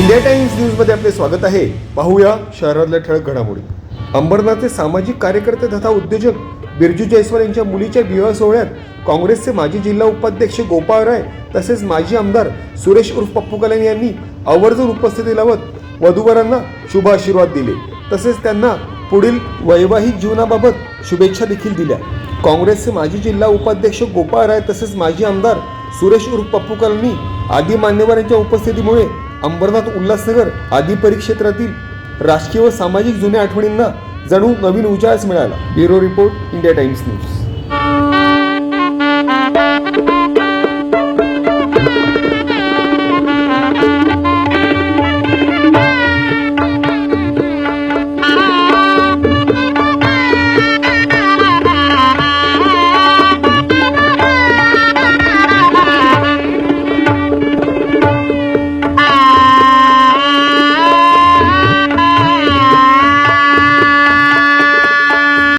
India times न्यूजमध्ये आपले स्वागत आहे. पाहूया शहरातल्या ठळक घडामोडी. अंबरनाथचे सामाजिक कार्यकर्ते तथा उद्योजक बिरजू जयस्वाल यांच्या मुलीच्या विवाह सोहळ्यात काँग्रेसचे माजी जिल्हा उपाध्यक्ष गोपाळ राय तसेच माजी आमदार सुरेश उर्फ पप्पू कल्याण यांनी आवर्जून उपस्थिती लावत वधूवरांना शुभ आशीर्वाद दिले. तसेच त्यांना पुढील वैवाहिक जीवनाबाबत शुभेच्छा देखील दिल्या. काँग्रेसचे माजी जिल्हा उपाध्यक्ष गोपाळ राय तसेच माजी आमदार सुरेश उर्फ पप्पू कलानी आदी मान्यवरांच्या उपस्थितीमुळे अंबरनाथ उल्हासनगर आदी परिक्षेत्रातील राजकीय व सामाजिक जुन्या आठवणींना जणू नवीन उजाळच मिळाला. Bureau report India Times news.